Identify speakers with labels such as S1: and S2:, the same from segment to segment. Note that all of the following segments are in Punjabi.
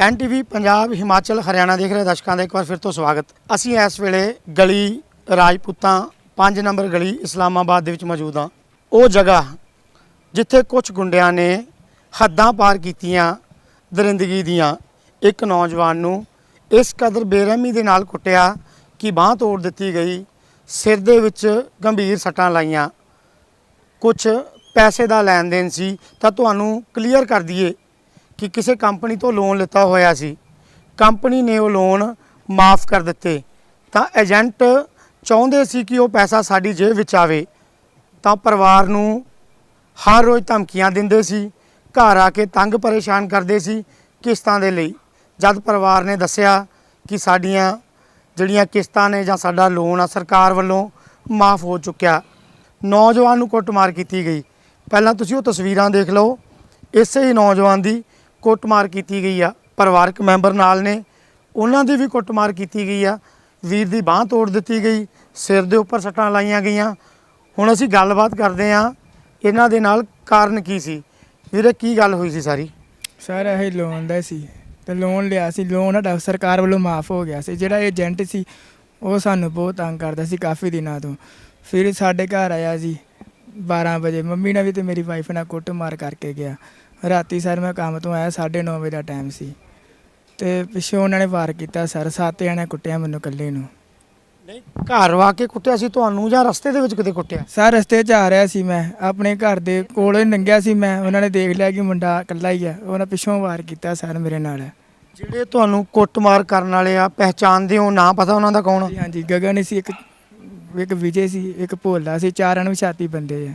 S1: ਐਨਟੀਵੀ ਪੰਜਾਬ ਹਿਮਾਚਲ ਹਰਿਆਣਾ ਦੇਖ ਰਹੇ ਦਰਸ਼ਕਾਂ ਦਾ ਇੱਕ ਵਾਰ ਫਿਰ ਤੋਂ ਸਵਾਗਤ। ਅਸੀਂ ਇਸ ਵੇਲੇ ਗਲੀ ਰਾਜਪੂਤਾਂ 5 ਨੰਬਰ ਗਲੀ ਇਸਲਾਮਾਬਾਦ ਦੇ ਵਿੱਚ ਮੌਜੂਦ ਹਾਂ। ਉਹ ਜਗ੍ਹਾ ਜਿੱਥੇ ਕੁਝ ਗੁੰਡਿਆਂ ਨੇ ਹੱਦਾਂ ਪਾਰ ਕੀਤੀਆਂ ਦਰਿੰਦਗੀ ਦੀਆਂ। ਇੱਕ ਨੌਜਵਾਨ ਨੂੰ ਇਸ ਕਦਰ ਬੇਰਹਿਮੀ ਦੇ ਨਾਲ ਕੁੱਟਿਆ ਕਿ ਬਾਹ ਤੋੜ ਦਿੱਤੀ ਗਈ। ਸਿਰ ਦੇ ਵਿੱਚ ਗੰਭੀਰ ਸੱਟਾਂ ਲਾਈਆਂ। ਕੁਝ ਪੈਸੇ ਦਾ ਲੈਣ ਦੇਣ ਸੀ ਤਾਂ ਤੁਹਾਨੂੰ ਕਲੀਅਰ ਕਰ ਦਈਏ ਕਿ ਕਿਸੇ ਕੰਪਨੀ ਤੋਂ ਲੋਨ ਲਿੱਤਾ ਹੋਇਆ ਸੀ, ਕੰਪਨੀ ਨੇ ਉਹ ਲੋਨ ਮਾਫ ਕਰ ਦਿੱਤੇ। ਤਾਂ ਏਜੰਟ ਚਾਹੁੰਦੇ ਸੀ ਕਿ ਉਹ ਪੈਸਾ ਸਾਡੀ ਜੇਬ ਵਿੱਚ ਆਵੇ। ਤਾਂ ਪਰਿਵਾਰ ਨੂੰ ਹਰ ਰੋਜ਼ ਧਮਕੀਆਂ ਦਿੰਦੇ ਸੀ, ਘਰ ਆ ਕੇ ਤੰਗ ਪਰੇਸ਼ਾਨ ਕਰਦੇ ਸੀ ਕਿਸ਼ਤਾਂ ਦੇ ਲਈ। ਜਦ ਪਰਿਵਾਰ ਨੇ ਦੱਸਿਆ ਕਿ ਸਾਡੀਆਂ ਜਿਹੜੀਆਂ ਕਿਸ਼ਤਾਂ ਨੇ ਜਾਂ ਸਾਡਾ ਲੋਨ ਆ, ਸਰਕਾਰ ਵੱਲੋਂ ਮਾਫ ਹੋ ਚੁੱਕਿਆ। ਨੌਜਵਾਨ ਨੂੰ ਕੁੱਟਮਾਰ ਕੀਤੀ ਗਈ। ਪਹਿਲਾਂ ਤੁਸੀਂ ਉਹ ਤਸਵੀਰਾਂ ਦੇਖ ਲਓ। ਇਸੇ ਹੀ ਨੌਜਵਾਨ ਦੀ ਕੁੱਟਮਾਰ ਕੀਤੀ ਗਈ ਆ, ਪਰਿਵਾਰਕ ਮੈਂਬਰ ਨਾਲ ਨੇ। ਉਹਨਾਂ ਦੀ ਵੀ ਕੁੱਟਮਾਰ ਕੀਤੀ ਗਈ ਆ। ਵੀਰ ਦੀ ਬਾਹ ਤੋੜ ਦਿੱਤੀ ਗਈ, ਸਿਰ ਦੇ ਉੱਪਰ ਸੱਟਾਂ ਲਾਈਆਂ ਗਈਆਂ। ਹੁਣ ਅਸੀਂ ਗੱਲਬਾਤ ਕਰਦੇ ਆ ਇਹਨਾਂ ਦੇ ਨਾਲ ਕਾਰਨ ਕੀ ਸੀ? ਵੀਰੇ, ਕੀ ਗੱਲ ਹੋਈ ਸੀ ਸਾਰੀ?
S2: ਸਰ, ਇਹ ਲੋਨ ਦਾ ਸੀ। ਤੇ ਲੋਨ ਲਿਆ ਸੀ। ਲੋਨ ਸਾਡਾ ਸਰਕਾਰ ਵੱਲੋਂ ਮਾਫ ਹੋ ਗਿਆ ਸੀ। ਜਿਹੜਾ ਏਜੰਟ ਸੀ, ਉਹ ਸਾਨੂੰ ਬਹੁਤ ਤੰਗ ਕਰਦਾ ਸੀ ਕਾਫੀ ਦਿਨਾਂ ਤੋਂ। ਫਿਰ ਸਾਡੇ ਘਰ ਆਇਆ ਜੀ 12 ਵਜੇ। ਮੰਮੀ ਨਾਲ ਵੀ ਤੇ ਮੇਰੀ ਵਾਈਫ ਨਾਲ ਕੁੱਟਮਾਰ ਕਰਕੇ ਗਿਆ। ਰਾਤੀ ਸਰ ਮੈਂ ਕੰਮ ਤੋਂ ਆਇਆ 9:30 ਵਜੇ ਦਾ ਟਾਈਮ ਸੀ। ਤੇ ਪਿੱਛੋਂ ਉਹਨਾਂ ਨੇ ਵਾਰ ਕੀਤਾ ਸਰ ਸੱਤ ਜਣੇ ਕੁੱਟਿਆ ਮੈਨੂੰ ਇਕੱਲੇ ਨੂੰ।
S1: ਨਹੀਂ ਘਰ ਵਾ ਕੇ ਕੁੱਟਿਆ ਸੀ ਤੁਹਾਨੂੰ ਜਾਂ ਰਸਤੇ ਦੇ ਵਿੱਚ ਕਿਤੇ ਕੁੱਟਿਆ?
S2: ਸਰ ਰਸਤੇ 'ਚ ਆ ਰਿਹਾ ਸੀ ਮੈਂ। ਆਪਣੇ ਘਰ ਦੇ ਕੋਲੋਂ ਹੀ ਲੰਘਿਆ ਸੀ ਮੈਂ। ਉਹਨਾਂ ਨੇ ਦੇਖ ਲਿਆ ਕਿ ਮੁੰਡਾ ਇਕੱਲਾ ਹੀ ਆ। ਉਹਨਾਂ ਪਿੱਛੋਂ ਵਾਰ ਕੀਤਾ ਸਰ ਮੇਰੇ ਨਾਲ।
S1: ਜਿਹੜੇ ਤੁਹਾਨੂੰ ਕੁੱਟਮਾਰ ਕਰਨ ਵਾਲੇ ਆ ਪਹਿਚਾਨਦੇ ਹੋ ਨਾਂ ਪਤਾ ਉਹਨਾਂ ਦਾ ਕੌਣ
S2: ਹਾਂਜੀ ਗਗਨ ਸੀ ਇੱਕ ਇੱਕ ਵਿਜੇ ਸੀ ਇੱਕ ਭੋਲਾ ਸੀ। ਚਾਰਾਂ ਨੂੰ ਛਾਤੀ ਬੰਦੇ ਆ।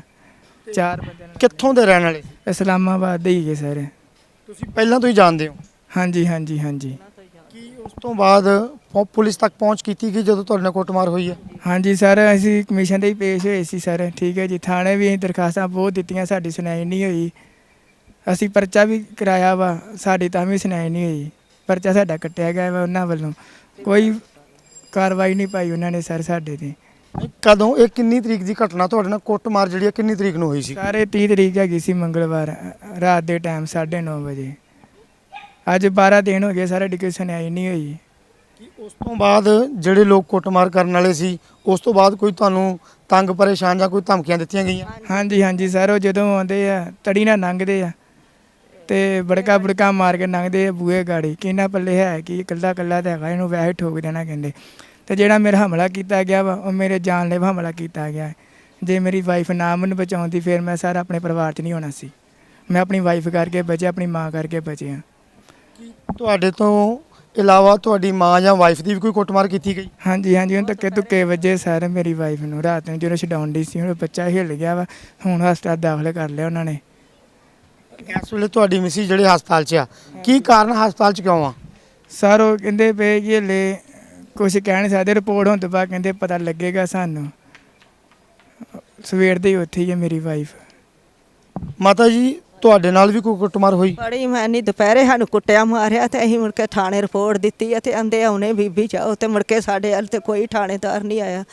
S2: ਚਾਰ ਬੰਦੇ ਨਾਲ
S1: ਕਿੱਥੋਂ ਦੇ ਰਹਿਣ ਵਾਲੇ?
S2: ਇਸਲਾਮਾਬਾਦ ਦੇ ਹੀ ਗਏ ਸਰ।
S1: ਤੁਸੀਂ ਪਹਿਲਾਂ ਤੋਂ ਹੀ ਜਾਣਦੇ ਹੋ?
S2: ਹਾਂਜੀ ਹਾਂਜੀ ਹਾਂਜੀ।
S1: ਕੀ ਉਸ ਤੋਂ ਬਾਅਦ ਪੁ- ਪੁਲਿਸ ਤੱਕ ਪਹੁੰਚ ਕੀਤੀ ਗਈ ਜਦੋਂ ਤੁਹਾਡੇ ਨਾਲ ਕੁੱਟਮਾਰ ਹੋਈ ਹੈ?
S2: ਹਾਂਜੀ ਸਰ ਅਸੀਂ ਕਮਿਸ਼ਨ ਤੇ ਹੀ ਪੇਸ਼ ਹੋਏ ਸੀ ਸਰ। ਠੀਕ ਹੈ ਜੀ ਥਾਣੇ ਵੀ ਅਸੀਂ ਦਰਖਾਸਤਾਂ ਬਹੁਤ ਦਿੱਤੀਆਂ ਸਾਡੀ ਸੁਣਾਈ ਨਹੀਂ ਹੋਈ। ਅਸੀਂ ਪਰਚਾ ਵੀ ਕਰਾਇਆ ਵਾ ਸਾਡੀ ਤਾਂ ਵੀ ਸੁਣਾਈ ਨਹੀਂ ਹੋਈ। ਪਰਚਾ ਸਾਡਾ ਕੱਟਿਆ ਗਿਆ ਵਾ ਉਹਨਾਂ ਵੱਲੋਂ। ਕੋਈ ਕਾਰਵਾਈ ਨਹੀਂ ਪਾਈ ਉਹਨਾਂ ਨੇ ਸਰ ਸਾਡੇ ਤੇ।
S1: ਕਦੋਂ? ਇਹ ਕਿੰਨੀ ਤਰੀਕ ਦੀ ਘਟਨਾ? ਤੁਹਾਡੇ ਨਾਲ ਕੁੱਟਮਾਰ ਜਿਹੜੀ ਹੈ ਕਿੰਨੀ ਤਰੀਕ ਨੂੰ ਹੋਈ ਸੀ?
S2: ਸਾਰੇ 30 ਤਰੀਕ ਹੈਗੀ ਸੀ ਮੰਗਲਵਾਰ ਰਾਤ ਦੇ ਟਾਈਮ 9:30 ਵਜੇ। ਅੱਜ 12 ਦਿਨ ਹੋ ਗਏ ਸਾਰੇ ਕੋਈ ਸੁਣਾਈ ਨਹੀਂ ਹੋਈ।
S1: ਕਿ ਉਸ ਤੋਂ ਬਾਅਦ ਜਿਹੜੇ ਲੋਕ ਕੁੱਟਮਾਰ ਕਰਨ ਵਾਲੇ ਸੀ ਉਸ ਤੋਂ ਬਾਅਦ ਕੋਈ ਤੁਹਾਨੂੰ ਤੰਗ ਪਰੇਸ਼ਾਨ ਜਾਂ ਕੋਈ ਧਮਕੀਆਂ ਦਿੱਤੀਆਂ ਗਈਆਂ?
S2: ਹਾਂਜੀ ਹਾਂਜੀ ਸਰ ਉਹ ਜਦੋਂ ਆਉਂਦੇ ਆ ਤੜੀ ਨਾਲ ਲੰਘਦੇ ਆ ਤੇ ਬੜਕਾ ਬੜਕਾ ਮਾਰ ਕੇ ਲੰਘਦੇ ਆ ਬੂਹੇ ਗਾੜੀ। ਕਿੰਨਾ ਪੱਲੇ ਹੈ ਕਿ ਇਕੱਲਾ ਇਕੱਲਾ ਤਾਂ ਹੈਗਾ ਇਹਨੂੰ ਵੈਸੇ ਠੋਕ ਦੇਣਾ ਕਹਿੰਦੇ। ਤੇ ਜਿਹੜਾ ਮੇਰਾ ਹਮਲਾ ਕੀਤਾ ਗਿਆ ਵਾ ਉਹ ਮੇਰੇ ਜਾਨਲੇਵਾ ਹਮਲਾ ਕੀਤਾ ਗਿਆ ਹੈ। ਜੇ ਮੇਰੀ ਵਾਈਫ ਨਾ ਮੈਨੂੰ ਬਚਾਉਂਦੀ ਫਿਰ ਮੈਂ ਸਰ ਆਪਣੇ ਪਰਿਵਾਰ 'ਚ ਨਹੀਂ ਹੋਣਾ ਸੀ। ਮੈਂ ਆਪਣੀ ਵਾਈਫ ਕਰਕੇ ਬਚਿਆ ਆਪਣੀ ਮਾਂ ਕਰਕੇ ਬਚਿਆ
S1: ਤੁਹਾਡੇ ਤੋਂ ਇਲਾਵਾ ਤੁਹਾਡੀ ਮਾਂ ਜਾਂ ਵਾਈਫ ਦੀ ਵੀ ਕੋਈ ਕੁੱਟਮਾਰ ਕੀਤੀ ਗਈ?
S2: ਹਾਂਜੀ ਹਾਂਜੀ ਉਹਨੂੰ ਧੱਕੇ ਧੁੱਕੇ ਵੱਜੇ ਸਰ ਮੇਰੀ ਵਾਈਫ ਨੂੰ। ਰਾਤ ਨੂੰ ਜਦੋਂ ਛਡਾਉਂਦੀ ਸੀ ਹੁਣ ਬੱਚਾ ਹਿੱਲ ਗਿਆ ਵਾ। ਹੁਣ ਹਸਪਤਾਲ ਦਾਖਲ ਕਰ ਲਿਆ ਉਹਨਾਂ ਨੇ।
S1: ਇਸ ਵੇਲੇ ਤੁਹਾਡੀ ਮਿਸੀ ਜਿਹੜੇ ਹਸਪਤਾਲ 'ਚ ਆ ਕੀ ਕਾਰਨ ਹਸਪਤਾਲ 'ਚ ਕਿਉਂ ਆ?
S2: ਸਰ ਉਹ ਕਹਿੰਦੇ ਪਏ ਕਿ ਹਲੇ ਕੁਝ ਕਹਿ ਨਹੀਂ ਸਕਦੇ ਰਿਪੋਰਟ ਹੋਣ ਤੋਂ ਬਾਅਦ ਕਹਿੰਦੇ ਪਤਾ ਲੱਗੇਗਾ ਸਾਨੂੰ। ਸਵੇਰ ਦੇ ਹੀ ਉੱਥੇ ਹੀ ਹੈ ਮੇਰੀ ਵਾਈਫ
S1: ਮਾਤਾ ਜੀ ਤੁਹਾਡੇ ਨਾਲ ਵੀ ਕੋਈ ਕੁੱਟਮਾਰ ਹੋਈ?
S3: ਬੜੀ ਮੈਂ ਨਹੀਂ ਦੁਪਹਿਰੇ ਸਾਨੂੰ ਕੁੱਟਿਆ ਮਾਰਿਆ ਤੇ ਅਸੀਂ ਮੁੜ ਕੇ ਥਾਣੇ ਰਿਪੋਰਟ ਦਿੱਤੀ ਆ ਤੇ ਆਂਦੇ ਆਉਣੇ ਬੀਬੀ ਜਾਓ। ਤੇ ਮੁੜ ਕੇ ਸਾਡੇ ਵੱਲ ਤੇ ਕੋਈ ਥਾਣੇਦਾਰ ਨਹੀਂ ਆਇਆ।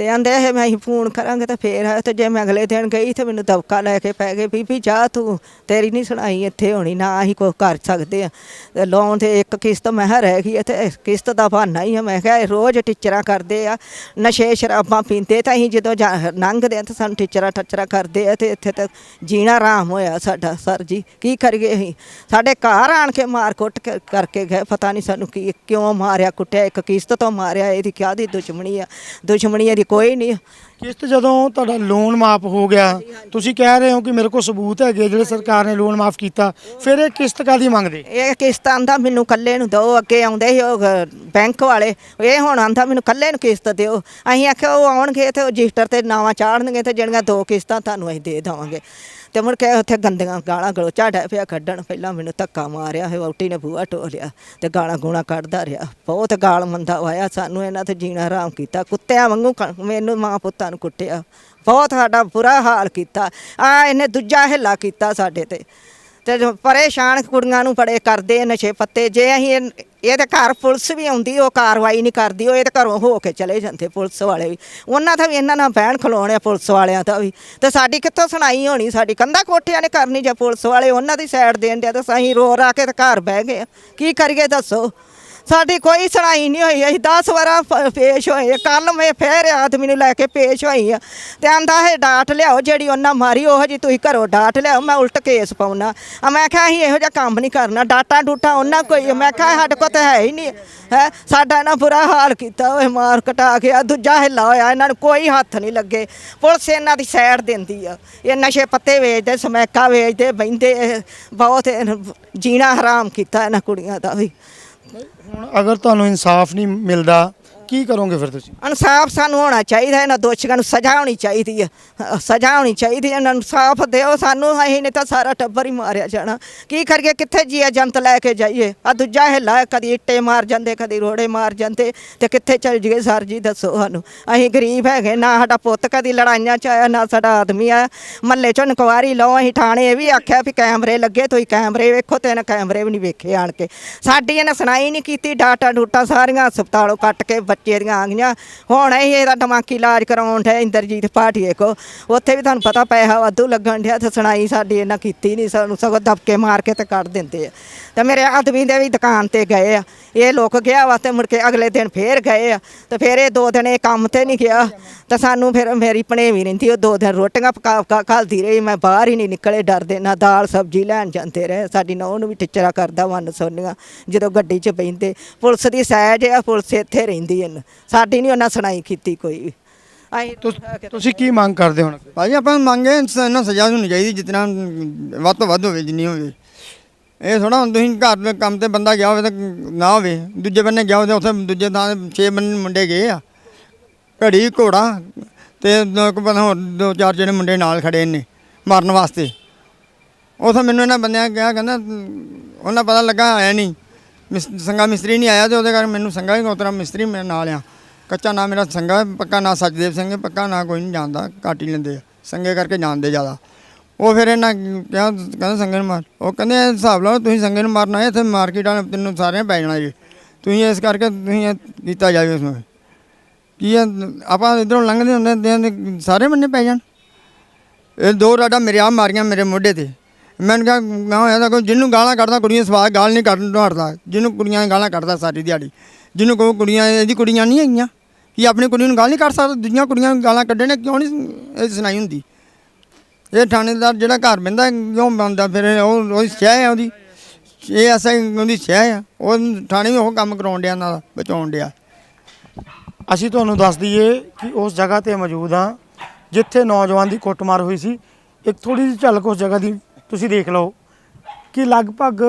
S3: ਤੇ ਆਂਦੇ ਇਹ ਮੈਂ ਅਸੀਂ ਫੋਨ ਕਰਾਂਗੇ ਤਾਂ ਫੇਰ ਆਇਆ ਤੇ ਜੇ ਮੈਂ ਅਗਲੇ ਦਿਨ ਗਈ ਤੇ ਮੈਨੂੰ ਦਬਕਾ ਲੈ ਕੇ ਪੈ ਗਏ, ਬੀਬੀ ਜਾ ਤੂੰ, ਤੇਰੀ ਨਹੀਂ ਸੁਣਾਈ ਇੱਥੇ ਹੋਣੀ, ਨਾ ਅਸੀਂ ਕੋਈ ਕਰ ਸਕਦੇ ਆ। ਤੇ ਲੋਨ ਤੇ ਇੱਕ ਕਿਸ਼ਤ ਮੈਂ ਕਿਹਾ ਰਹਿ ਗਈ ਆ ਤੇ ਇਸ ਕਿਸ਼ਤ ਦਾ ਬਹਾਨਾ ਹੀ ਆ, ਮੈਂ ਕਿਹਾ ਇਹ ਰੋਜ਼ ਟੀਚਰਾਂ ਕਰਦੇ ਆ, ਨਸ਼ੇ ਸ਼ਰਾਬਾਂ ਪੀਂਦੇ ਤਾਂ ਅਸੀਂ ਜਦੋਂ ਜਾ- ਲੰਘਦੇ ਆ ਤਾਂ ਸਾਨੂੰ ਟੀਚਰਾਂ ਟੱਚਰਾਂ ਕਰਦੇ ਆ ਤੇ ਇੱਥੇ ਤਾਂ ਜੀਣਾ ਆਰਾਮ ਹੋਇਆ ਸਾਡਾ, ਸਰ ਜੀ, ਕੀ ਕਰੀਏ ਅਸੀਂ? ਸਾਡੇ ਘਰ ਆਣ ਕੇ ਮਾਰ ਕੁੱਟ ਕੇ- ਕਰਕੇ ਗਏ, ਪਤਾ ਨਹੀਂ ਸਾਨੂੰ ਕੀ, ਕਿਉਂ ਮਾਰਿਆ ਕੁੱਟਿਆ, ਇੱਕ ਕਿਸ਼ਤ ਤੋਂ ਮਾਰਿਆ, ਇਹਦੀ ਕਿਆਦੀ ਦੁਸ਼ਮਣੀ ਆ? ਦੁਸ਼ਮਣੀ ਇਹਦੀ ਕੋਈ ਨਹੀਂ।
S1: ਕਿਸ਼ਤ ਜਦੋਂ ਤੁਹਾਡਾ ਲੋਨ ਮਾਫ ਹੋ ਗਿਆ ਤੁਸੀਂ ਕਹਿ ਰਹੇ ਹੋ ਕਿ ਮੇਰੇ ਕੋਲ ਸਬੂਤ ਹੈਗੇ ਜਿਹੜੇ ਸਰਕਾਰ ਨੇ ਲੋਨ ਮਾਫ ਕੀਤਾ ਫਿਰ ਇਹ ਕਿਸ਼ਤ ਕਾਦੀ ਮੰਗਦੇ?
S3: ਇਹ ਕਿਸ਼ਤ ਆਂਦਾ ਮੈਨੂੰ ਕੱਲੇ ਨੂੰ ਦਿਓ ਅੱਗੇ ਆਉਂਦੇ ਸੀ ਉਹ ਬੈਂਕ ਵਾਲੇ ਇਹ ਹੁਣ ਆਂਦਾ ਮੈਨੂੰ ਕੱਲੇ ਨੂੰ ਕਿਸ਼ਤ ਦਿਓ। ਅਸੀਂ ਆਖਿਆ ਉਹ ਆਉਣਗੇ ਤੇ ਰਜਿਸਟਰ ਤੇ ਨਾਵਾਂ ਚਾੜਨਗੇ ਤੇ ਜਿਹੜੀਆਂ ਦੋ ਕਿਸ਼ਤਾਂ ਤੁਹਾਨੂੰ ਅਸੀਂ ਦੇ ਦੇਵਾਂਗੇ। ਤੇ ਮੁੜ ਕੇ ਉੱਥੇ ਗੰਦੀਆਂ ਗਾਲਾਂ ਗਲੋ ਡੈ ਪਿਆ ਕੱਢਣ। ਪਹਿਲਾਂ ਮੈਨੂੰ ਧੱਕਾ ਮਾਰਿਆ ਹੈ ਵਹੁਟੀ ਨੇ ਬੂਹਾ ਟੋਲਿਆ ਤੇ ਗਾਲਾਂ ਗੂਣਾ ਕੱਢਦਾ ਰਿਹਾ। ਬਹੁਤ ਗਾਲ ਮੰਦਾ ਹੋਇਆ, ਸਾਨੂੰ ਇਹਨਾਂ ਤੇ ਜੀਣਾ ਆਰਾਮ ਕੀਤਾ। ਕੁੱਤਿਆਂ ਵਾਂਗੂ ਕ- ਮੈਨੂੰ ਮਾਂ ਪੁੱਤਾਂ ਨੂੰ ਕੁੱਟਿਆ। ਬਹੁਤ ਸਾਡਾ ਬੁਰਾ ਹਾਲ ਕੀਤਾ। ਆ ਇਹਨੇ ਦੂਜਾ ਹਿੱਲਾ ਕੀਤਾ ਸਾਡੇ ਤੇ। ਤੇ ਜੋ ਪਰੇਸ਼ਾਨ ਕੁੜੀਆਂ ਨੂੰ ਬੜੇ ਕਰਦੇ ਨਸ਼ੇ ਪੱਤੇ। ਜੇ ਅਸੀਂ ਇਹ- ਇਹਦੇ ਘਰ ਪੁਲਿਸ ਵੀ ਆਉਂਦੀ, ਉਹ ਕਾਰਵਾਈ ਨਹੀਂ ਕਰਦੀ, ਉਹ ਇਹਦੇ ਘਰੋਂ ਹੋ ਕੇ ਚਲੇ ਜਾਂਦੇ ਪੁਲਿਸ ਵਾਲੇ ਵੀ। ਉਹਨਾਂ ਦਾ ਵੀ ਇਹਨਾਂ ਨਾਲ ਬਹਿਣ ਖਲੋਣੇ ਪੁਲਿਸ ਵਾਲਿਆਂ ਦਾ ਵੀ। ਤੇ ਸਾਡੀ ਕਿੱਥੋਂ ਸੁਣਾਈ ਹੋਣੀ, ਸਾਡੀ ਕੰਧਾ ਕੋਠਿਆਂ ਨੇ ਕਰਨੀ ਜੇ ਪੁਲਿਸ ਵਾਲੇ, ਉਹਨਾਂ ਦੀ ਸਾਈਡ ਦੇਣ ਦੇ ਤੇ ਅਸੀਂ ਰੋ ਰਾ ਕੇ ਤੇ ਘਰ ਬਹਿ ਗਏ ਕੀ ਕਰੀਏ ਦੱਸੋ? ਸਾਡੀ ਕੋਈ ਸੁਣਾਈ ਨਹੀਂ ਹੋਈ। ਅਸੀਂ 10 ਵਾਰਾਂ ਪ- ਪੇਸ਼ ਹੋਏ ਕੱਲ ਮੈਂ ਫੇਰ ਆਦਮੀ ਨੂੰ ਲੈ ਕੇ ਪੇਸ਼ ਹੋਈ ਆ। ਤੇ ਆਂਦਾ ਹੈ, ਡਾਟ ਲਿਆਓ ਜਿਹੜੀ ਉਹਨਾਂ ਮਾਰੀ, ਉਹ ਜੀ ਤੁਸੀਂ ਘਰੋਂ ਡਾਟ ਲਿਆਓ, ਮੈਂ ਉਲਟ ਕੇਸ ਪਾਉਣਾ। ਆ ਮੈਂ ਕਿਹਾ, ਅਸੀਂ ਇਹੋ ਜਿਹਾ ਕੰਮ ਨਹੀਂ ਕਰਨਾ। ਡਾਟਾ ਡੂਟਾ ਉਹਨਾਂ ਕੋਈ ਮੈਂ ਕਿਹਾ, ਸਾਡੇ ਕੋਲ ਤਾਂ ਹੈ ਹੀ ਨਹੀਂ। ਹੈ? ਸਾਡਾ ਨਾ ਬੁਰਾ ਹਾਲ ਕੀਤਾ ਓਏ ਮਾਰ ਕਟਾ ਕੇ। ਆ ਦੂਜਾ ਹਿੱਲਾ ਹੋਇਆ, ਇਹਨਾਂ ਨੂੰ ਕੋਈ ਹੱਥ ਨਹੀਂ ਲੱਗੇ। ਪੁਲਿਸ ਇਹਨਾਂ ਦੀ ਸਾਈਡ ਦਿੰਦੀ ਆ। ਇਹ ਨਸ਼ੇ ਪੱਤੇ ਵੇਚਦੇ, ਸਮੈਕਾ ਵੇਚਦੇ, ਬਹਿੰਦੇ, ਇਹ ਬਹੁਤ ਇਹਨੂੰ ਜੀਣਾ ਹਰਾਮ ਕੀਤਾ ਇਹਨਾਂ ਕੁੜੀਆਂ ਦਾ ਵੀ।
S1: ਹੁਣ ਅਗਰ ਤੁਹਾਨੂੰ ਇਨਸਾਫ ਨਹੀਂ ਮਿਲਦਾ ਕੀ ਕਰੋਗੇ ਫਿਰ ਤੁਸੀਂ?
S3: ਇਨਸਾਫ ਸਾਨੂੰ ਹੋਣਾ ਚਾਹੀਦਾ, ਇਹਨਾਂ ਦੋਸ਼ੀਆਂ ਨੂੰ ਸਜ਼ਾ ਹੋਣੀ ਚਾਹੀਦੀ ਹੈ ਸਜ਼ਾ ਹੋਣੀ ਚਾਹੀਦੀ ਹੈ ਇਹਨਾਂ ਨੂੰ ਇਨਸਾਫ ਦਿਓ। ਸਾਨੂੰ ਅਸੀਂ ਨੇ ਤਾਂ ਸਾਰਾ ਟੱਬਰ ਹੀ ਮਾਰਿਆ ਜਾਣਾ। ਕੀ ਕਰੀਏ, ਕਿੱਥੇ ਜੀਆ ਜੰਤ ਲੈ ਕੇ ਜਾਈਏ? ਆ ਦੂਜਾ ਹਿੱਲਾ ਕਦੀ ਇੱਟੇ ਮਾਰ ਜਾਂਦੇ, ਕਦੀ ਰੋੜੇ ਮਾਰ ਜਾਂਦੇ। ਤੇ ਕਿੱਥੇ ਚੱਲ ਜੀਏ ਸਰ ਜੀ, ਦੱਸੋ ਸਾਨੂੰ। ਅਸੀਂ ਗਰੀਬ ਹੈਗੇ, ਨਾ ਸਾਡਾ ਪੁੱਤ ਕਦੀ ਲੜਾਈਆਂ ਚ ਆਇਆ, ਨਾ ਸਾਡਾ ਆਦਮੀ ਆਇਆ। ਮੱਲੇ ਚੋਂ ਇਨਕੁਆਰੀ ਲਓ, ਅਸੀਂ ਥਾਣੇ ਇਹ ਵੀ ਆਖਿਆ ਵੀ ਕੈਮਰੇ ਲੱਗੇ, ਤੁਸੀਂ ਕੈਮਰੇ ਵੇਖੋ ਤੇ ਇਹਨਾਂ ਕੈਮਰੇ ਵੀ ਨਹੀਂ ਵੇਖੇ ਆਣ ਕੇ। ਸਾਡੀ ਇਹਨਾਂ ਸੁਣਾਈ ਨਹੀਂ ਕੀਤੀ ਡਾਟਾ ਡੂਟਾ ਸਾਰੀਆਂ ਹਸਪਤਾਲੋਂ ਕੱਟ ਕੇ ਬੱਚੇ ਦੀਆਂ ਆ ਗਈਆਂ। ਹੁਣ ਅਸੀਂ ਇਹਦਾ ਦਿਮਾਗੀ ਇਲਾਜ ਕਰਾਉਣ ਠੇ ਇੰਦਰਜੀਤ ਭਾਟੀਏ ਕੋ ਉੱਥੇ ਵੀ ਤੁਹਾਨੂੰ ਪਤਾ ਪੈਸਾ ਵਾਧੂ ਲੱਗਣ ਡਿਆ ਤੇ ਸੁਣਾਈ ਸਾਡੀ ਇਹਨਾਂ ਕੀਤੀ ਨਹੀਂ ਸਾਨੂੰ ਸਗੋਂ ਦਬਕੇ ਮਾਰ ਕੇ ਤੇ ਕੱਢ ਦਿੰਦੇ ਆ। ਤੇ ਮੇਰੇ ਆਦਮੀ ਦੇ ਵੀ ਦੁਕਾਨ ਤੇ ਗਏ ਆ। ਇਹ ਲੋਕ ਗਿਆ ਵਾ ਤੇ ਮੁੜ ਕੇ ਅਗਲੇ ਦਿਨ ਫੇਰ ਗਏ ਆ। ਤੇ ਫੇਰ ਇਹ ਦੋ ਦਿਨ ਇਹ ਕੰਮ ਤੇ ਨਹੀਂ ਗਿਆ। ਤਾਂ ਸਾਨੂੰ ਫਿਰ ਮੇਰੀ ਭਣੇਵੀਂ ਰਹਿੰਦੀ, ਉਹ ਦੋ ਦਿਨ ਰੋਟੀਆਂ ਪਕਾ ਪਕਾ ਘਲਦੀ ਰਹੀ। ਮੈਂ ਬਾਹਰ ਹੀ ਨਹੀਂ ਨਿਕਲੇ ਡਰਦੇ, ਨਾ ਦਾਲ ਸਬਜ਼ੀ ਲੈਣ ਜਾਂਦੇ ਰਹੇ। ਸਾਡੀ ਨੌਂ ਨੂੰ ਵੀ ਟਿਚਰਾ ਕਰਦਾ ਵੰਨ ਸੋਨੀਆਂ, ਜਦੋਂ ਗੱਡੀ 'ਚ ਬੈਂਦੇ ਪੁਲਿਸ ਦੀ ਸਹਿਜ ਆ, ਪੁਲਿਸ ਇੱਥੇ ਰਹਿੰਦੀ ਹੈ ਹਨ ਸਾਡੀ ਨਹੀਂ ਉਹਨਾਂ ਸੁਣਾਈ ਕੀਤੀ ਕੋਈ। ਵੀ ਅਸੀਂ
S1: ਤੁਸ- ਕੀ ਮੰਗ ਕਰਦੇ ਹੋ ਹੁਣ?
S4: ਭਾਜੀ ਆਪਾਂ ਮੰਗੇ ਇਹਨਾਂ ਸਜ਼ਾ ਹੋਣੀ ਚਾਹੀਦੀ ਜਿਤਨਾ ਵੱਧ ਤੋਂ ਵੱਧ ਹੋਵੇ ਜਿੰਨੀ ਹੋਵੇ। ਇਹ ਥੋੜਾ ਹੁਣ ਤੁਸੀਂ ਘਰ ਦੇ ਕੰਮ ਤੇ ਬੰਦਾ ਗਿਆ ਹੋਵੇ ਤਾਂ ਨਾ ਹੋਵੇ। ਦੂਜੇ ਬੰਨੇ ਗਿਆ ਹੋਵੇ ਤਾਂ ਉੱਥੇ ਦੂਜੇ ਥਾਂ 6 ਬੰਦੇ ਮੁੰਡੇ ਗਏ ਆ। ਘੜੀ ਘੋੜਾ ਤੇ ਦੋ ਕੁ ਬੰਦੇ ਹੋਰ ਦੋ ਚਾਰ ਜਿਹੜੇ ਮੁੰਡੇ ਨਾਲ ਖੜੇ ਨੇ ਮਾਰਨ ਵਾਸਤੇ। ਉਥੇ ਮੈਨੂੰ ਇਹਨਾਂ ਬੰਦਿਆਂ ਕਿਹਾ ਕਹਿੰਦਾ ਉਹਨਾਂ ਪਤਾ ਲੱਗਾ ਆਇਆ ਨਹੀਂ ਸੰਗਾ ਮਿਸਤਰੀ ਨਹੀਂ ਆਇਆ ਤੇ ਉਹਦੇ ਕਰਕੇ ਮੈਨੂੰ ਸੰਗਾ ਹੀ ਉਤਰਾ ਮਿਸਤਰੀ ਮੇਰੇ ਨਾਲ ਆ। ਕੱਚਾ ਨਾਂ ਮੇਰਾ ਸੰਗਾ, ਪੱਕਾ ਨਾਂ ਸਚਦੇਵ ਸਿੰਘ, ਪੱਕਾ ਨਾਂ ਕੋਈ ਨਹੀਂ ਜਾਣਦਾ, ਘੱਟ ਹੀ ਲੈਂਦੇ ਆ। ਸੰਗੇ ਕਰਕੇ ਜਾਣਦੇ ਜ਼ਿਆਦਾ। ਉਹ ਫਿਰ ਇਹਨਾਂ ਕਿਹਾ, ਕਹਿੰਦਾ ਸੰਗੇ ਨੂੰ ਮਾਰ, ਉਹ ਕਹਿੰਦੇ ਇਹ ਹਿਸਾਬ ਲਾਓ, ਤੁਸੀਂ ਸੰਗੇ ਨੂੰ ਮਾਰਨਾ ਹੈ ਇੱਥੇ ਮਾਰਕੀਟ ਵਾਲੇ ਤੈਨੂੰ ਸਾਰਿਆਂ ਪੈ ਜਾਣਾ ਜੀ। ਤੁਸੀਂ ਇਸ ਕਰਕੇ ਤੁਸੀਂ ਕੀਤਾ ਜਾਵੇ ਉਸ ਨੂੰ ਕੀ ਹੈ ਆਪਾਂ ਇਧਰੋਂ ਲੰਘਦੇ ਹੁੰਦੇ ਤੇ ਸਾਰੇ ਬੰਨੇ ਪੈ ਜਾਣ। ਇਹ ਦੋ ਰਾਡਾ ਮੇਰੇ ਆ ਮਾਰੀਆਂ ਮੇਰੇ ਮੋਢੇ ਤੇ। ਮੈਨੂੰ ਕਿਹਾ ਮੈਂ ਹੋਇਆ ਤਾਂ ਕੋਈ ਜਿਹਨੂੰ ਗਾਲਾਂ ਕੱਢਦਾ ਕੁੜੀਆਂ ਸਵਾਦ ਗਾਲ ਨਹੀਂ ਕੱਢਣ ਤੋਂ ਹਟਦਾ। ਜਿਹਨੂੰ ਕੁੜੀਆਂ ਗਾਲਾਂ ਕੱਢਦਾ ਸਾਰੀ ਦਿਹਾੜੀ। ਜਿਹਨੂੰ ਕੋਈ ਕੁੜੀਆਂ ਇਹਦੀ ਕੁੜੀਆਂ ਨਹੀਂ ਹੈਗੀਆਂ। ਕਿ ਆਪਣੀ ਕੁੜੀ ਨੂੰ ਗਾਲ ਨਹੀਂ ਕੱਢ ਸਕਦਾ? ਦੂਜੀਆਂ ਕੁੜੀਆਂ ਗਾਲਾਂ ਕੱਢਣੇ ਕਿਉਂ ਨਹੀਂ ਇਹ ਸੁਣਾਈ ਹੁੰਦੀ? ਇਹ ਥਾਣੇਦਾਰ ਜਿਹੜਾ ਘਰ ਬੰਦਾ ਕਿਉਂ ਬੰਦਾ ਫਿਰ? ਉਹ ਉਹਦੀ ਸਹਿ ਹੈ ਉਹਦੀ। ਇਹ ਐਸਾ ਉਹਦੀ ਸਹਿ ਆ। ਉਹ ਥਾਣੇ ਵੀ ਉਹ ਕੰਮ ਕਰਾਉਣ ਡਿਆ, ਨਾਲ ਬਚਾਉਣ ਡਿਆ।
S1: ਅਸੀਂ ਤੁਹਾਨੂੰ ਦੱਸ ਦਈਏ ਕਿ ਉਸ ਜਗ੍ਹਾ ਤੇ ਮੌਜੂਦ ਹਾਂ, ਜਿੱਥੇ ਨੌਜਵਾਨ ਦੀ ਕੁੱਟਮਾਰ ਹੋਈ ਸੀ। ਇੱਕ ਥੋੜੀ ਜਿਹੀ ਝਲਕ ਉਸ ਜਗ੍ਹਾ ਦੀ ਤੁਸੀਂ ਦੇਖ ਲਓ ਕਿ ਲਗਭਗ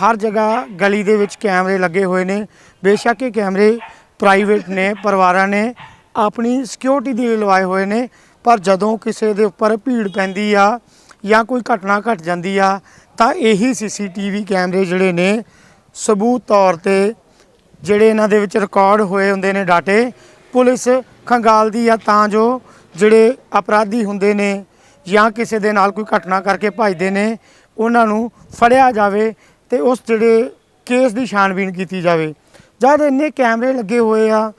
S1: ਹਰ ਜਗ੍ਹਾ ਗਲੀ ਦੇ ਵਿੱਚ ਕੈਮਰੇ ਲੱਗੇ ਹੋਏ ਨੇ। ਬੇਸ਼ੱਕ ਇਹ ਕੈਮਰੇ ਪ੍ਰਾਈਵੇਟ ਨੇ, ਪਰਿਵਾਰਾਂ ਨੇ, ਆਪਣੀ ਸਿਕਿਉਰਿਟੀ ਦੇ ਲਈ ਲਵਾਏ ਹੋਏ ਨੇ। ਪਰ ਜਦੋਂ ਕਿਸੇ ਦੇ ਉੱਪਰ ਭੀੜ ਪੈਂਦੀ ਆ ਜਾਂ ਕੋਈ ਘਟਨਾ ਘਟ ਜਾਂਦੀ ਆ, ਤਾਂ ਇਹੀ ਸੀਸੀਟੀਵੀ ਕੈਮਰੇ ਜਿਹੜੇ ਨੇ, ਸਬੂਤ ਤੌਰ ਤੇ ਜਿਹੜੇ ਇਹਨਾਂ ਦੇ ਵਿੱਚ ਰਿਕਾਰਡ ਹੋਏ ਹੁੰਦੇ ਨੇ ਡਾਟੇ, ਪੁਲਿਸ ਖੰਗਾਲਦੀ ਆ ਤਾਂ ਜੋ ਜਿਹੜੇ ਅਪਰਾਧੀ ਹੁੰਦੇ ਨੇ ਜਾਂ ਕਿਸੇ ਦੇ ਨਾਲ ਕੋਈ ਘਟਨਾ ਕਰਕੇ ਭੱਜਦੇ ਨੇ, ਉਹਨਾਂ ਨੂੰ ਫੜਿਆ ਜਾਵੇ ਤੇ ਉਸ ਜਿਹੜੇ ਕੇਸ ਦੀ ਛਾਣਬੀਣ ਕੀਤੀ ਜਾਵੇ। ਜਦ ਇੰਨੇ ਕੈਮਰੇ ਲੱਗੇ ਹੋਏ ਆ,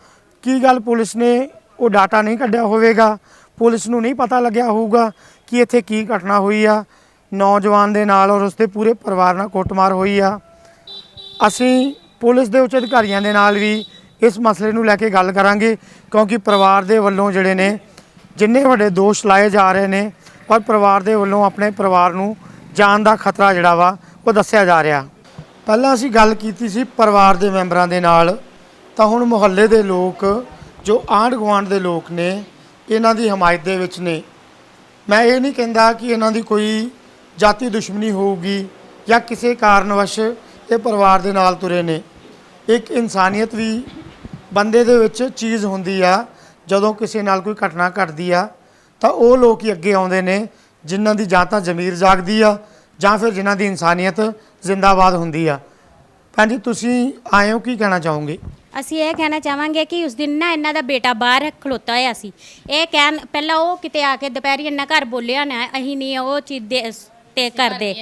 S1: ਕੀ ਗੱਲ ਪੁਲਿਸ ਨੇ ਉਹ ਡਾਟਾ ਨਹੀਂ ਕੱਢਿਆ ਹੋਵੇਗਾ? ਪੁਲਿਸ ਨੂੰ ਨਹੀਂ ਪਤਾ ਲੱਗਿਆ ਹੋਊਗਾ ਕਿ ਇੱਥੇ ਕੀ ਘਟਨਾ ਹੋਈ ਆ। ਨੌਜਵਾਨ ਦੇ ਨਾਲ ਔਰ ਉਸਦੇ ਪੂਰੇ ਪਰਿਵਾਰ ਨਾਲ ਕੁੱਟਮਾਰ ਹੋਈ ਆ। ਅਸੀਂ ਪੁਲਿਸ ਦੇ ਉੱਚ ਅਧਿਕਾਰੀਆਂ ਦੇ ਨਾਲ ਵੀ ਇਸ ਮਸਲੇ ਨੂੰ ਲੈ ਕੇ ਗੱਲ ਕਰਾਂਗੇ, ਕਿਉਂਕਿ ਪਰਿਵਾਰ ਦੇ ਵੱਲੋਂ ਜਿਹੜੇ ਨੇ, ਜਿੰਨੇ ਵੱਡੇ ਦੋਸ਼ ਲਾਏ ਜਾ ਰਹੇ ਨੇ ਔਰ ਪਰਿਵਾਰ ਦੇ ਵੱਲੋਂ ਆਪਣੇ ਪਰਿਵਾਰ ਨੂੰ ਜਾਨ ਦਾ ਖਤਰਾ ਜਿਹੜਾ ਵਾ, ਉਹ ਦੱਸਿਆ ਜਾ ਰਿਹਾ। ਪਹਿਲਾਂ ਅਸੀਂ ਗੱਲ ਕੀਤੀ ਸੀ ਪਰਿਵਾਰ ਦੇ ਮੈਂਬਰਾਂ ਦੇ ਨਾਲ। ਤਾਂ ਹੁਣ ਮੁਹੱਲੇ ਦੇ ਲੋਕ, ਜੋ ਆਂਢ ਗੁਆਂਢ ਦੇ ਲੋਕ ਨੇ, ਇਹਨਾਂ ਦੀ ਹਮਾਇਤ ਦੇ ਵਿੱਚ ਨੇ। ਮੈਂ ਇਹ ਨਹੀਂ ਕਹਿੰਦਾ ਕਿ ਇਹਨਾਂ ਦੀ ਕੋਈ ਜਾਤੀ ਦੁਸ਼ਮਣੀ ਹੋਊਗੀ ਜਾਂ ਕਿਸੇ ਕਾਰਨਵਸ਼ ਇਹ ਪਰਿਵਾਰ ਦੇ ਨਾਲ ਤੁਰੇ ਨੇ। ਇੱਕ ਇਨਸਾਨੀਅਤ ਵੀ ਬੰਦੇ ਦੇ ਵਿੱਚ ਚੀਜ਼ ਹੁੰਦੀ ਆ, ਜਦੋਂ ਕਿਸੇ ਨਾਲ ਕੋਈ ਘਟਨਾ ਘਟਦੀ ਆ ਤਾਂ ਉਹ ਲੋਕ ਹੀ ਅੱਗੇ ਆਉਂਦੇ ਨੇ, ਜਿਨ੍ਹਾਂ ਦੀ ਜਾਂ ਤਾਂ ਜ਼ਮੀਰ ਜਾਗਦੀ ਆ, ਜਾਂ ਫਿਰ ਜਿਨ੍ਹਾਂ ਦੀ ਇਨਸਾਨੀਅਤ ਜ਼ਿੰਦਾਬਾਦ ਹੁੰਦੀ ਆ। ਭੈਣ ਜੀ, ਤੁਸੀਂ ਆਏ ਹੋ, ਕੀ ਕਹਿਣਾ ਚਾਹੋਗੇ?
S5: ਅਸੀਂ ਇਹ ਕਹਿਣਾ ਚਾਹਾਂਗੇ ਕਿ ਉਸ ਦਿਨ ਨਾ ਇਹਨਾਂ ਦਾ ਬੇਟਾ ਬਾਹਰ ਖਲੋਤਾ ਹੋਇਆ ਸੀ। ਇਹ ਕਹਿਣ, ਪਹਿਲਾਂ ਉਹ ਕਿਤੇ ਆ ਕੇ ਦੁਪਹਿਰੀ ਇਹਨਾਂ ਘਰ ਬੋਲਿਆ ਨਾ, ਅਸੀਂ ਨਹੀਂ ਉਹ ਚੀਜ਼ ਦੇ ਤੇ ਕਰਦੇ।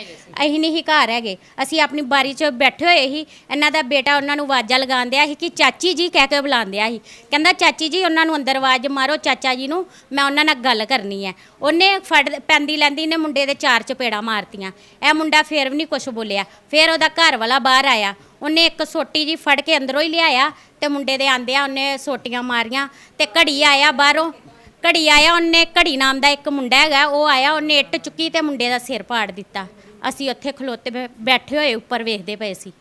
S5: ਅਸੀਂ ਨਹੀਂ ਸੀ ਘਰ ਹੈਗੇ। ਅਸੀਂ ਆਪਣੀ ਬਾਰੀ 'ਚ ਬੈਠੇ ਹੋਏ ਸੀ। ਇਹਨਾਂ ਦਾ ਬੇਟਾ ਉਹਨਾਂ ਨੂੰ ਆਵਾਜ਼ਾਂ ਲਗਾਉਂਦਿਆ ਸੀ ਕਿ ਚਾਚੀ ਜੀ ਕਹਿ ਕੇ ਬੁਲਾਉਂਦਿਆ ਸੀ। ਕਹਿੰਦਾ ਚਾਚੀ ਜੀ ਉਹਨਾਂ ਨੂੰ ਅੰਦਰ ਆਵਾਜ਼ ਮਾਰੋ। ਚਾਚਾ ਜੀ ਨੂੰ ਮੈਂ ਉਹਨਾਂ ਨਾਲ ਗੱਲ ਕਰਨੀ ਹੈ। ਉਹਨੇ ਫੜ ਪੈਂਦੀ ਲੈਂਦੀ ਨੇ ਮੁੰਡੇ ਦੇ ਚਾਰ ਚਪੇੜਾ ਮਾਰਤੀਆਂ। ਇਹ ਮੁੰਡਾ ਫੇਰ ਵੀ ਨਹੀਂ ਕੁਝ ਬੋਲਿਆ। ਫੇਰ ਉਹਦਾ ਘਰ ਵਾਲਾ ਬਾਹਰ ਆਇਆ। ਉਹਨੇ ਇੱਕ ਸੋਟੀ ਜੀ ਫੜ ਕੇ ਅੰਦਰੋਂ ਹੀ ਲਿਆਇਆ ਤੇ ਮੁੰਡੇ ਦੇ ਆਂਦਿਆਂ ਉਹਨੇ ਸੋਟੀਆਂ ਮਾਰੀਆਂ ਤੇ ਘੜੀ ਆਇਆ ਬਾਹਰੋਂ। ਘੜੀ ਆਇਆ, ਉਹਨੇ ਘੜੀ ਨਾਮ ਦਾ ਇੱਕ ਮੁੰਡਾ ਹੈਗਾ, ਉਹ ਆਇਆ, ਉਹਨੇ ਇੱਟ ਚੁੱਕੀ ਤੇ ਮੁੰਡੇ ਦਾ ਸਿਰ ਪਾੜ ਦਿੱਤਾ। ਅਸੀਂ ਉੱਥੇ ਖਲੋਤੇ ਬੈ- ਬੈਠੇ ਹੋਏ, ਉੱਪਰ ਵੇਖਦੇ ਪਏ ਸੀ।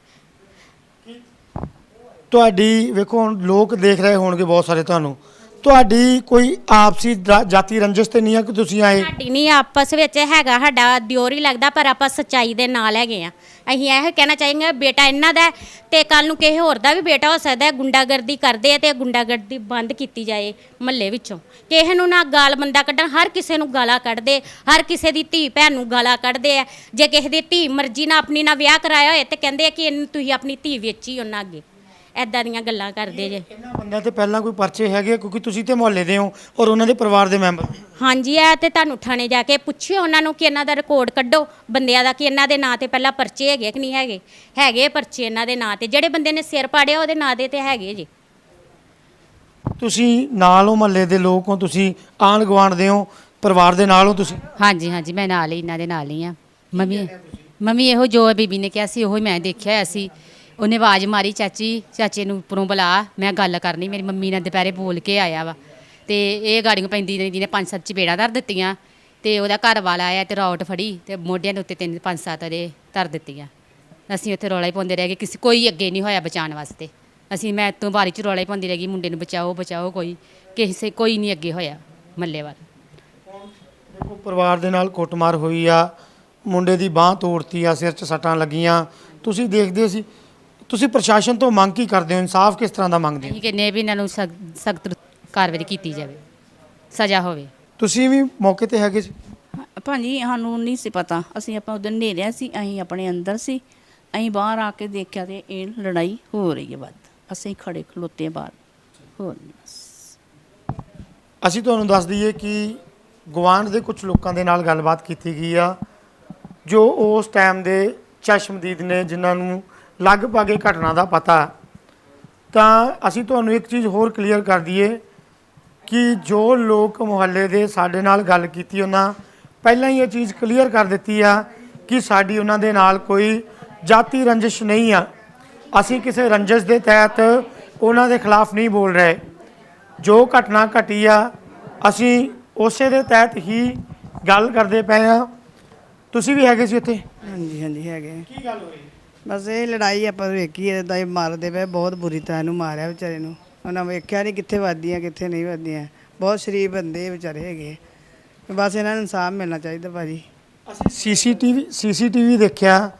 S1: ਤੁਹਾਡੀ, ਵੇਖੋ ਹੁਣ ਲੋਕ ਦੇਖ ਰਹੇ ਹੋਣਗੇ ਬਹੁਤ ਸਾਰੇ ਤੁਹਾਨੂੰ। ਤੁਹਾਡੀ ਕੋਈ ਆਪਸੀ ਜਾ- ਜਾਤੀ ਰੰਜਿਸ਼ ਤੇ ਨਹੀਂ ਹੈ ਕਿ ਤੁਸੀਂ ਆਏ?
S5: ਸਾਡੀ ਨਹੀਂ ਆਪਸ ਵਿੱਚ ਹੈਗਾ, ਸਾਡਾ ਦਿਓਰ ਹੀ ਲੱਗਦਾ, ਪਰ ਆਪਾਂ ਸੱਚਾਈ ਦੇ ਨਾਲ ਹੈਗੇ ਆ। ਅਸੀਂ ਇਹ ਕਹਿਣਾ ਚਾਹਾਂਗੇ, ਬੇਟਾ ਇਹਨਾਂ ਦਾ ਹੈ ਤੇ ਕੱਲ ਨੂੰ ਕਿਸੇ ਹੋਰ ਦਾ ਵੀ ਬੇਟਾ ਹੋ ਸਕਦਾ ਹੈ, ਗੁੰਡਾਗਰਦੀ ਕਰਦੇ ਆ ਤੇ ਗੁੰਡਾਗਰਦੀ ਬੰਦ ਕੀਤੀ ਜਾਏ ਮਹੱਲੇ ਵਿੱਚੋਂ। ਕਿਸੇ ਨੂੰ ਨਾ ਗਾਲ ਬੰਦਾ ਕੱਢਣ, ਹਰ ਕਿਸੇ ਨੂੰ ਗਾਲਾਂ ਕੱਢਦੇ, ਹਰ ਕਿਸੇ ਦੀ ਧੀ ਭੈਣ ਨੂੰ ਗਾਲਾਂ ਕੱਢਦੇ ਆ। ਜੇ ਕਿਸੇ ਦੀ ਧੀ ਮਰਜ਼ੀ ਨਾਲ ਆਪਣੀ ਨਾਲ ਵਿਆਹ ਕਰਾਇਆ ਹੋਏ ਤੇ ਕਹਿੰਦੇ ਆ ਕਿ ਇਹਨੂੰ ਤੁਸੀਂ ਆਪਣੀ ਧੀ ਵੇਚੀ ਉਹਨਾਂ ਅੱਗੇ। ਐਦਾਂ ਦੀਆਂ ਗੱਲਾਂ ਕਰਦੇ ਜੇ।
S1: ਇਹਨਾਂ ਬੰਦਿਆਂ ਤੇ ਪਹਿਲਾਂ ਕੋਈ ਪਰਚੇ ਹੈਗੇ ਆ? ਕਿਉਂਕਿ ਤੁਸੀਂ ਤੇ ਮੁਹੱਲੇ ਦੇ ਹੋ ਔਰ ਉਹਨਾਂ ਦੇ ਪਰਿਵਾਰ ਦੇ ਮੈਂਬਰ।
S5: ਹਾਂਜੀ ਇਹ ਤੇ ਤੁਹਾਨੂੰ ਥਾਣੇ ਜਾ ਕੇ ਪੁੱਛਿਓ ਉਹਨਾਂ ਨੂੰ ਕਿ ਇਹਨਾਂ ਦਾ ਰਿਕਾਰਡ ਕੱਢੋ। ਬੰਦਿਆਂ ਦਾ ਕਿ ਇਹਨਾਂ ਦੇ ਨਾਂ ਤੇ ਪਹਿਲਾਂ ਪਰਚੇ ਹੈਗੇ ਕਿ ਨਹੀਂ ਹੈਗੇ? ਹੈਗੇ ਪਰਚੇ ਇਹਨਾਂ ਦੇ ਨਾਂ ਤੇ। ਜਿਹੜੇ ਬੰਦੇ ਨੇ ਸਿਰ ਪਾੜਿਆ ਉਹਦੇ ਨਾਂ ਦੇ ਤੇ ਹੈਗੇ ਜੀ।
S1: ਤੁਸੀਂ ਨਾਲ ਹੋ ਮੁਹੱਲੇ ਦੇ ਲੋਕ ਹੋ? ਤੁਸੀਂ ਆਂਢ ਗੁਆਂਢ ਦੇ ਹੋ? ਪਰਿਵਾਰ ਦੇ ਨਾਲ ਹੋ ਤੁਸੀਂ?
S6: ਹਾਂਜੀ ਹਾਂਜੀ ਮੈਂ ਨਾਲ ਹੀ ਇਹਨਾਂ ਦੇ ਨਾਲ ਹੀ ਆ। ਮੰਮੀ ਮੰਮੀ ਇਹੋ ਜੋ ਬੀਬੀ ਨੇ ਕਿਹਾ ਸੀ ਉਹੀ ਮੈਂ ਦੇਖਿਆ ਹੋਇਆ ਸੀ। ਉਹਨੇ ਆਵਾਜ਼ ਮਾਰੀ, ਚਾਚੀ, ਚਾਚੇ ਨੂੰ ਉੱਪਰੋਂ ਬੁਲਾ। ਮੈਂ ਗੱਲ ਕਰਨੀ, ਮੇਰੀ ਮੰਮੀ ਨੇ ਦੁਪਹਿਰੇ ਬੋਲ ਕੇ ਆਇਆ ਵਾ। ਤੇ ਇਹ ਗਾੜੀਆਂ ਪੈਂਦੀ ਰਹਿੰਦੀ ਨੇ ਪੰਜ ਸੱਤ ਚਪੇੜਾਂ ਧਰ ਦਿੱਤੀਆਂ। ਤੇ ਉਹਦਾ ਘਰ ਵਾਲਾ ਆਇਆ ਤੇ ਰੌਟ ਫੜੀ ਤੇ ਮੋਢਿਆਂ ਦੇ ਉੱਤੇ ਤਿੰਨ, ਪੰਜ, ਸੱਤ ਦੇ ਧਰ ਦਿੱਤੀਆਂ। ਅਸੀਂ ਉੱਥੇ ਰੌਲਾ ਹੀ ਪਾਉਂਦੇ ਰਹਿ ਗਏ। ਕਿਸੇ, ਕੋਈ ਅੱਗੇ ਨਹੀਂ ਹੋਇਆ ਬਚਾਉਣ ਵਾਸਤੇ। ਅਸੀਂ ਮੈਂ ਤੋਂ ਬਾਰੀ ਚ ਰੌਲਾ ਹੀ ਪਾਉਂਦੀ ਰਹਿ ਗਈ, ਮੁੰਡੇ ਨੂੰ ਬਚਾਓ ਬਚਾਓ ਕੋਈ। ਕਿਸੇ, ਕੋਈ ਨਹੀਂ ਅੱਗੇ ਹੋਇਆ ਮੱਲੇ ਵਾਲ।
S1: ਦੇਖੋ, ਪਰਿਵਾਰ ਦੇ ਨਾਲ ਕੁੱਟਮਾਰ ਹੋਈ ਆ। ਮੁੰਡੇ ਦੀ ਬਾਹ ਤੋੜਤੀ ਆ, ਸਿਰ 'ਚ ਸੱਟਾਂ ਲੱਗੀਆਂ। ਤੁਸੀਂ ਦੇਖਦੇ ਸੀ ਤੁਸੀਂ ਪ੍ਰਸ਼ਾਸਨ ਤੋਂ ਮੰਗ ਕੀ ਕਰਦੇ ਹੋ? ਇਨਸਾਫ ਕਿਸ ਤਰ੍ਹਾਂ ਦਾ ਮੰਗਦੇ ਹੋ?
S6: ਅਸੀਂ ਕਹਿੰਦੇ ਹਾਂ ਵੀ ਇਹਨਾਂ ਨੂੰ ਸਖਤ ਕਾਰਵਾਈ ਕੀਤੀ ਜਾਵੇ। ਸਜ਼ਾ ਹੋਵੇ।
S1: ਤੁਸੀਂ ਵੀ ਮੌਕੇ ਤੇ ਹੈਗੇ ਸੀ?
S7: ਭਾਜੀ ਸਾਨੂੰ ਨਹੀਂ ਸੀ ਪਤਾ। ਅਸੀਂ ਆਪਾਂ ਉਦੋਂ ਨੇਰਿਆ ਸੀ ਅਸੀਂ ਆਪਣੇ ਅੰਦਰ ਸੀ। ਅਸੀਂ ਬਾਹਰ ਆ ਕੇ ਦੇਖਿਆ ਤੇ ਇਹ ਲੜਾਈ ਹੋ ਰਹੀ ਹੈ ਵੱਧ। ਅਸੀਂ ਖੜੇ ਖਲੋਤੇ ਹਾਂ ਬਾਹਰ। ਹੋਰ ਨਹੀਂ ਬਸ।
S1: ਅਸੀਂ ਤੁਹਾਨੂੰ ਦੱਸ ਦਈਏ ਕਿ ਗਵਾਂਢ ਦੇ ਕੁਝ ਲੋਕਾਂ ਦੇ ਨਾਲ ਗੱਲਬਾਤ ਕੀਤੀ ਗਈ ਆ ਜੋ ਉਸ ਟਾਈਮ ਦੇ ਚਸ਼ਮਦੀਦ ਨੇ ਜਿਨ੍ਹਾਂ ਨੂੰ ਲਗਭਗ ਇਹ ਘਟਨਾ ਦਾ ਪਤਾ। ਤਾਂ ਅਸੀਂ ਤੁਹਾਨੂੰ ਇੱਕ ਚੀਜ਼ ਹੋਰ ਕਲੀਅਰ ਕਰ ਦਈਏ ਕਿ ਜੋ ਲੋਕ ਮੁਹੱਲੇ ਦੇ ਸਾਡੇ ਨਾਲ ਗੱਲ ਕੀਤੀ ਉਹਨਾਂ ਪਹਿਲਾਂ ਹੀ ਇਹ ਚੀਜ਼ ਕਲੀਅਰ ਕਰ ਦਿੱਤੀ ਆ ਕਿ ਸਾਡੀ ਉਹਨਾਂ ਦੇ ਨਾਲ ਕੋਈ ਜਾਤੀ ਰੰਜਿਸ਼ ਨਹੀਂ ਆ। ਅਸੀਂ ਕਿਸੇ ਰੰਜਿਸ਼ ਦੇ ਤਹਿਤ ਉਹਨਾਂ ਦੇ ਖਿਲਾਫ ਨਹੀਂ ਬੋਲ ਰਹੇ। ਜੋ ਘਟਨਾ ਘਟੀ ਆ ਅਸੀਂ ਉਸੇ ਦੇ ਤਹਿਤ ਹੀ ਗੱਲ ਕਰਦੇ ਪਏ ਆ। ਤੁਸੀਂ ਵੀ ਹੈਗੇ ਸੀ ਉੱਥੇ
S8: ਹਾਂਜੀ ਹਾਂਜੀ ਹੈਗੇ
S1: ਕੀ ਗੱਲ ਹੋਈ?
S8: ਬਸ ਇਹ ਲੜਾਈ ਆਪਾਂ ਵੇਖੀ ਹੀ ਮਾਰਦੇ ਪਏ ਬਹੁਤ ਬੁਰੀ ਤਰ੍ਹਾਂ ਇਹਨੂੰ ਮਾਰਿਆ ਵਿਚਾਰੇ ਨੂੰ। ਉਹਨਾਂ ਵੇਖਿਆ ਨਹੀਂ ਕਿੱਥੇ ਵੱਜਦੀਆਂ ਕਿੱਥੇ ਨਹੀਂ ਵੱਜਦੀਆਂ ਬਹੁਤ ਸ਼ਰੀਫ ਬੰਦੇ ਇਹ ਵਿਚਾਰੇ ਹੈਗੇ ਬਸ ਇਹਨਾਂ ਨੂੰ ਇਨਸਾਫ ਮਿਲਣਾ ਚਾਹੀਦਾ ਭਾਜੀ।
S1: ਅਸੀਂ ਸੀਸੀਟੀਵੀ ਸੀਸੀਟੀਵੀ ਦੇਖਿਆ।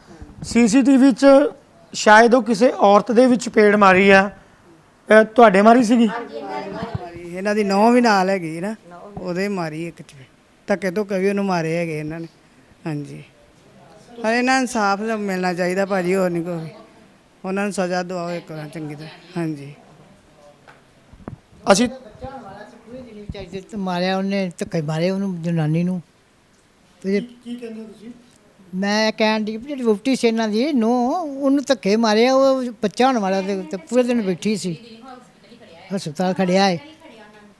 S1: ਸੀਸੀਟੀਵੀ 'ਚ ਸ਼ਾਇਦ ਉਹ ਕਿਸੇ ਔਰਤ ਦੇ ਵਿੱਚ ਪੇੜ ਮਾਰੀ ਆ। ਅਹ ਤੁਹਾਡੇ ਮਾਰੀ ਸੀਗੀ?
S8: ਮਾਰੀ ਇਹਨਾਂ ਦੀ ਨੌਂ ਵੀ ਨਾਲ ਹੈਗੀ ਨਾ ਉਹਦੇ ਮਾਰੀ ਇੱਕ ਚ। ਧੱਕੇ ਤੋਂ ਕਵੀ ਉਹਨੂੰ ਮਾਰੇ ਹੈਗੇ ਇਹਨਾਂ ਨੇ। ਹਾਂਜੀ। ਪਰ ਇਹਨਾਂ ਨੂੰ ਇਨਸਾਫ ਮਿਲਣਾ ਚਾਹੀਦਾ ਭਾਜੀ ਹੋਰ ਨਹੀਂ ਕੋਈ। ਉਹਨਾਂ ਨੂੰ ਸਜ਼ਾ ਦਿਵਾਓ ਇੱਕ ਵਾਰ ਚੰਗੀ ਤਰ੍ਹਾਂ। ਹਾਂਜੀ।
S1: ਅਸੀਂ
S9: ਚਾਹੀਦੇ ਤੇ ਮਾਰਿਆ ਉਹਨੇ ਧੱਕੇ ਮਾਰੇ ਉਹਨੂੰ ਜਨਾਨੀ ਨੂੰ। ਤੇ
S1: ਕੀ ਕਹਿੰਦੇ ਤੁਸੀਂ?
S9: ਮੈਂ ਕਹਿਣ ਦੀ ਜਿਹੜੀ ਵੋਟੀ ਸੀ ਇਹਨਾਂ ਦੀ ਨੋ ਉਹਨੂੰ ਧੱਕੇ ਮਾਰਿਆ ਉਹ ਬੱਚਾ ਹੋਣ ਵਾਲਾ ਤੇ ਤੇ ਪੂਰੇ ਦਿਨ ਬੈਠੀ ਸੀ। ਹਸਪਤਾਲ ਖੜਿਆ ਹੈ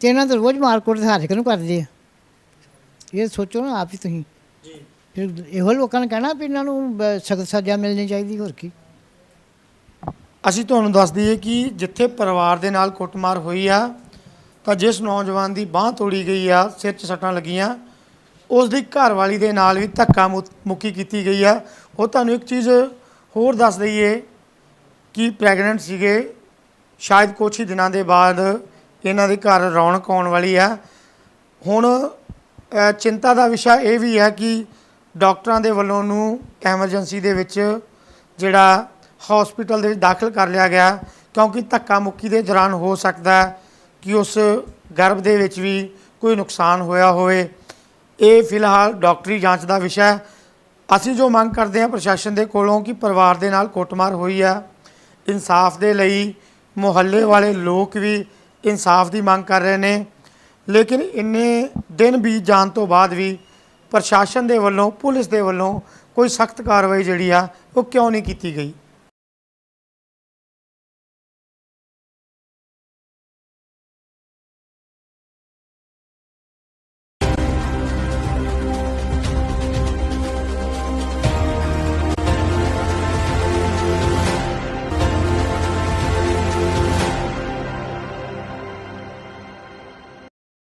S9: ਤੇ ਇਹਨਾਂ ਤੋਂ ਰੋਜ਼ ਮਾਰਕੋਟ ਹਰ ਇੱਕ ਨੂੰ ਕਰਦੇ ਆ। ਇਹ ਸੋਚੋ ਨਾ ਆਪ ਹੀ ਤੁਸੀਂ। ਜੀ ਇਹੋ ਲੋਕਾਂ ਨੇ ਕਹਿਣਾ ਵੀ ਇਹਨਾਂ ਨੂੰ ਸਖਤ ਸਜ਼ਾ ਮਿਲਣੀ ਚਾਹੀਦੀ, ਹੋਰ ਕੀ?
S1: ਅਸੀਂ ਤੁਹਾਨੂੰ ਦੱਸ ਦਈਏ ਕਿ ਜਿੱਥੇ ਪਰਿਵਾਰ ਦੇ ਨਾਲ ਕੁੱਟਮਾਰ ਹੋਈ ਆ, ਤਾਂ ਜਿਸ ਨੌਜਵਾਨ ਦੀ ਬਾਹ ਤੋੜੀ ਗਈ ਆ, ਸਿਰ 'ਚ ਸੱਟਾਂ ਲੱਗੀਆਂ, ਉਸ ਦੀ ਘਰਵਾਲੀ ਦੇ ਨਾਲ ਵੀ ਧੱਕਾ ਮੁੱਕੀ ਕੀਤੀ ਗਈ ਆ। ਉਹ ਤੁਹਾਨੂੰ ਇੱਕ ਚੀਜ਼ ਹੋਰ ਦੱਸ ਦਈਏ ਕਿ ਪ੍ਰੈਗਨੈਂਟ ਸੀਗੇ। ਸ਼ਾਇਦ ਕੁਛ ਹੀ ਦਿਨਾਂ ਦੇ ਬਾਅਦ ਇਹਨਾਂ ਦੇ ਘਰ ਰੌਣਕ ਆਉਣ ਵਾਲੀ ਆ। ਹੁਣ ਚਿੰਤਾ ਦਾ ਵਿਸ਼ਾ ਇਹ ਵੀ ਹੈ ਕਿ ਡਾਕਟਰਾਂ ਦੇ ਵੱਲੋਂ ਨੂੰ ਐਮਰਜੈਂਸੀ ਦੇ ਵਿੱਚ ਜਿਹੜਾ ਹਸਪੀਟਲ ਦੇ ਵਿੱਚ ਦਾਖਲ ਕਰ ਲਿਆ ਗਿਆ, ਕਿਉਂਕਿ ਧੱਕਾ ਮੁੱਕੀ ਦੇ ਦੌਰਾਨ ਹੋ ਸਕਦਾ ਕਿ ਉਸ ਗਰਭ ਦੇ ਵਿੱਚ ਵੀ ਕੋਈ ਨੁਕਸਾਨ ਹੋਇਆ ਹੋਵੇ। ਇਹ ਫਿਲਹਾਲ ਡਾਕਟਰੀ ਜਾਂਚ ਦਾ ਵਿਸ਼ਾ ਹੈ। ਅਸੀਂ ਜੋ ਮੰਗ ਕਰਦੇ ਹਾਂ ਪ੍ਰਸ਼ਾਸਨ ਦੇ ਕੋਲੋਂ ਕਿ ਪਰਿਵਾਰ ਦੇ ਨਾਲ ਕੁੱਟਮਾਰ ਹੋਈ ਆ। ਇਨਸਾਫ ਦੇ ਲਈ ਮੁਹੱਲੇ ਵਾਲੇ ਲੋਕ ਵੀ ਇਨਸਾਫ ਦੀ ਮੰਗ ਕਰ ਰਹੇ ਨੇ। ਲੇਕਿਨ ਇੰਨੇ ਦਿਨ ਬੀਤ ਜਾਣ ਤੋਂ ਬਾਅਦ ਵੀ ਪ੍ਰਸ਼ਾਸਨ ਦੇ ਵੱਲੋਂ, ਪੁਲਿਸ ਦੇ ਵੱਲੋਂ ਕੋਈ ਸਖਤ ਕਾਰਵਾਈ ਜਿਹੜੀ ਆ, ਉਹ ਕਿਉਂ ਨਹੀਂ ਕੀਤੀ ਗਈ?